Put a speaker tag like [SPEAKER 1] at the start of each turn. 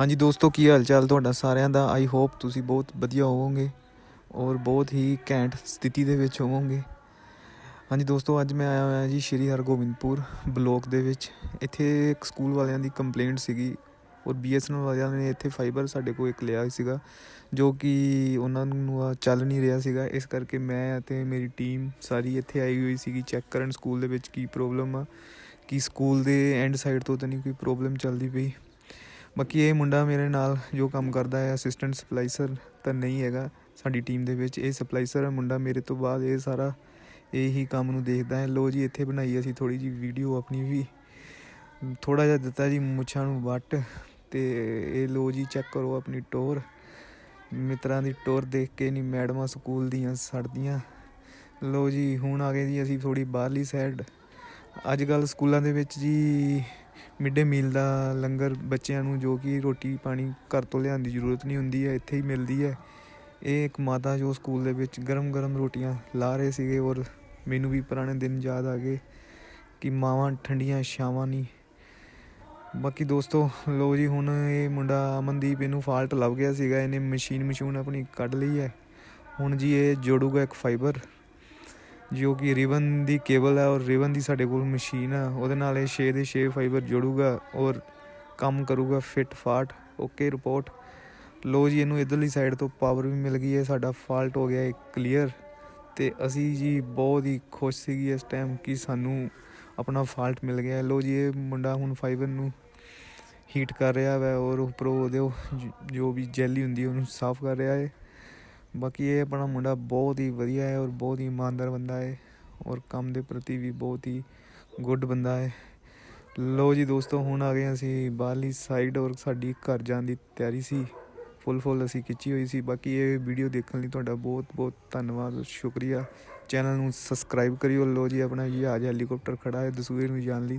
[SPEAKER 1] ਹਾਂਜੀ ਦੋਸਤੋ, ਕੀ ਹਾਲ ਚਾਲ ਤੁਹਾਡਾ ਸਾਰਿਆਂ ਦਾ? ਆਈ ਹੋਪ ਤੁਸੀਂ ਬਹੁਤ ਵਧੀਆ ਹੋਵੋਗੇ ਔਰ ਬਹੁਤ ਹੀ ਘੈਂਟ ਸਥਿਤੀ ਦੇ ਵਿੱਚ ਹੋਵੋਗੇ। ਹਾਂਜੀ ਦੋਸਤੋ, ਅੱਜ ਮੈਂ ਆਇਆ ਹੋਇਆ ਜੀ ਸ਼੍ਰੀ ਹਰਗੋਬਿੰਦਪੁਰ ਬਲੋਕ ਦੇ ਵਿੱਚ। ਇੱਥੇ ਇੱਕ ਸਕੂਲ ਵਾਲਿਆਂ ਦੀ ਕੰਪਲੇਂਟ ਸੀਗੀ ਔਰ ਬੀਐਸਐਨਐਲ ਵਾਲਿਆਂ ਨੇ ਇੱਥੇ ਫਾਈਬਰ ਸਾਡੇ ਕੋਲ ਇੱਕ ਲਿਆ ਸੀਗਾ, ਜੋ ਕਿ ਉਹਨਾਂ ਨੂੰ ਆ ਚੱਲ ਨਹੀਂ ਰਿਹਾ ਸੀਗਾ। ਇਸ ਕਰਕੇ ਮੈਂ ਅਤੇ ਮੇਰੀ ਟੀਮ ਸਾਰੀ ਇੱਥੇ ਆਈ ਹੋਈ ਸੀਗੀ ਚੈੱਕ ਕਰਨ ਸਕੂਲ ਦੇ ਵਿੱਚ ਕੀ ਪ੍ਰੋਬਲਮ ਆ, ਕਿ ਸਕੂਲ ਦੇ ਐਂਡ ਸਾਈਡ ਤੋਂ ਤਾਂ ਨਹੀਂ ਕੋਈ ਪ੍ਰੋਬਲਮ ਚੱਲਦੀ ਪਈ। ਬਾਕੀ ਇਹ ਮੁੰਡਾ ਮੇਰੇ ਨਾਲ ਜੋ ਕੰਮ ਕਰਦਾ ਹੈ ਅਸਿਸਟੈਂਟ ਸਪਲਾਈਸਰ ਤਾਂ ਨਹੀਂ ਹੈਗਾ। ਸਾਡੀ ਟੀਮ ਦੇ ਵਿੱਚ ਇਹ ਸਪਲਾਈਸਰ ਹੈ, ਮੁੰਡਾ ਮੇਰੇ ਤੋਂ ਬਾਅਦ ਇਹ ਸਾਰਾ ਇਹੀ ਕੰਮ ਨੂੰ ਦੇਖਦਾ ਹੈ। ਲੋ ਜੀ, ਇੱਥੇ ਬਣਾਈ ਅਸੀਂ ਥੋੜੀ ਜੀ ਵੀਡੀਓ ਆਪਣੀ ਵੀ। ਥੋੜਾ ਜਿਹਾ ਦਿੱਤਾ ਜੀ ਮੁੱਛਾਂ ਨੂੰ ਵੱਟ ਤੇ ਇਹ ਲੋ ਜੀ ਚੈੱਕ ਕਰੋ ਆਪਣੀ ਟੋਰ ਮਿੱਤਰਾਂ ਦੀ ਟੋਰ ਦੇਖ ਕੇ ਨਹੀਂ ਮੈਡਮਾਂ ਸਕੂਲ ਦੀਆਂ ਸੜਦੀਆਂ। ਲੋ ਜੀ, ਹੁਣ ਆ ਗਏ ਜੀ ਅਸੀਂ ਥੋੜੀ ਬਾਹਰਲੀ ਸਾਈਡ ਅੱਜ ਕੱਲ ਸਕੂਲਾਂ ਦੇ ਵਿੱਚ ਜੀ ਮਿਡ ਡੇ ਮੀਲ ਦਾ ਲੰਗਰ ਬੱਚਿਆਂ ਨੂੰ ਜੋ ਕਿ ਰੋਟੀ ਪਾਣੀ ਘਰ ਤੋਂ ਲਿਆਉਣ ਦੀ ਜ਼ਰੂਰਤ ਨਹੀਂ ਹੁੰਦੀ ਹੈ, ਇੱਥੇ ਹੀ ਮਿਲਦੀ ਹੈ। ਇਹ ਇੱਕ ਮਾਤਾ ਜੋ ਸਕੂਲ ਦੇ ਵਿੱਚ ਗਰਮ ਗਰਮ ਰੋਟੀਆਂ ਲਾ ਰਹੇ ਸੀਗੇ ਔਰ ਮੈਨੂੰ ਵੀ ਪੁਰਾਣੇ ਦਿਨ ਯਾਦ ਆ ਗਏ ਕਿ ਮਾਵਾਂ ਠੰਡੀਆਂ, ਛਾਵਾਂ ਨਹੀਂ। ਬਾਕੀ ਦੋਸਤੋ ਲੋ ਜੀ, ਹੁਣ ਇਹ ਮੁੰਡਾ ਅਮਨਦੀਪ ਇਹਨੂੰ ਫਾਲਟ ਲੱਭ ਗਿਆ ਸੀਗਾ, ਇਹਨੇ ਮਸ਼ੀਨ ਮਸ਼ੂਨ ਆਪਣੀ ਕੱਢ ਲਈ ਹੈ। ਹੁਣ ਜੀ ਇਹ ਜੋੜੂਗਾ ਇੱਕ ਫਾਈਬਰ ਜੋ ਕਿ ਰਿਬਨ ਦੀ ਕੇਬਲ ਹੈ ਔਰ ਰਿਬਨ ਦੀ ਸਾਡੇ ਕੋਲ ਮਸ਼ੀਨ ਆ ਉਹਦੇ ਨਾਲ ਇਹ 6 ਦੇ 6 ਫਾਈਬਰ ਜੁੜੂਗਾ ਔਰ ਕੰਮ ਕਰੂਗਾ ਫਿੱਟ ਫਾਟ ਓਕੇ ਰਿਪੋਰਟ ਲੋ ਜੀ, ਇਹਨੂੰ ਇਧਰਲੀ ਸਾਈਡ ਤੋਂ ਪਾਵਰ ਵੀ ਮਿਲ ਗਈ ਹੈ, ਸਾਡਾ ਫਾਲਟ ਹੋ ਗਿਆ ਹੈ ਕਲੀਅਰ ਤੇ ਅਸੀਂ ਜੀ ਬਹੁਤ ਹੀ ਖੁਸ਼ ਸੀਗੀ ਇਸ ਟਾਈਮ ਕਿ ਸਾਨੂੰ ਆਪਣਾ ਫਾਲਟ ਮਿਲ ਗਿਆ। ਹੈ। ਲੋ ਜੀ, ਇਹ ਮੁੰਡਾ ਹੁਣ ਫਾਈਬਰ ਨੂੰ ਹੀਟ ਕਰ ਰਿਹਾ ਹੈ ਔਰ ਉੱਪਰੋਂ ਉਹਦੇ ਜੋ ਵੀ ਜੈਲੀ ਹੁੰਦੀ ਹੈ ਉਹਨੂੰ ਸਾਫ਼ ਕਰ ਰਿਹਾ ਹੈ। ਬਾਕੀ ਇਹ ਆਪਣਾ ਮੁੰਡਾ ਬਹੁਤ ਹੀ ਵਧੀਆ ਹੈ ਔਰ ਬਹੁਤ ਹੀ ਇਮਾਨਦਾਰ ਬੰਦਾ ਹੈ ਔਰ ਕੰਮ ਦੇ ਪ੍ਰਤੀ ਵੀ ਬਹੁਤ ਹੀ ਗੁੱਡ ਬੰਦਾ ਹੈ। ਲੋ ਜੀ ਦੋਸਤੋ, ਹੁਣ ਆ ਗਏ ਅਸੀਂ ਬਾਹਰਲੀ ਸਾਈਡ ਔਰ ਸਾਡੀ ਘਰ ਜਾਣ ਦੀ ਤਿਆਰੀ ਸੀ। ਫੁੱਲ ਫੁੱਲ ਅਸੀਂ ਖਿੱਚੀ ਹੋਈ ਸੀ। ਬਾਕੀ ਇਹ ਵੀਡੀਓ ਦੇਖਣ ਲਈ ਤੁਹਾਡਾ ਬਹੁਤ ਬਹੁਤ ਧੰਨਵਾਦ, ਸ਼ੁਕਰੀਆ। ਚੈਨਲ ਨੂੰ ਸਬਸਕ੍ਰਾਈਬ ਕਰਿਓ। ਲੋ ਜੀ ਆਪਣਾ ਜਹਾਜ਼ ਹੈਲੀਕਾਪਟਰ ਖੜਾ ਹੈ ਦਸੂਏ ਨੂੰ ਜਾਣ ਲਈ।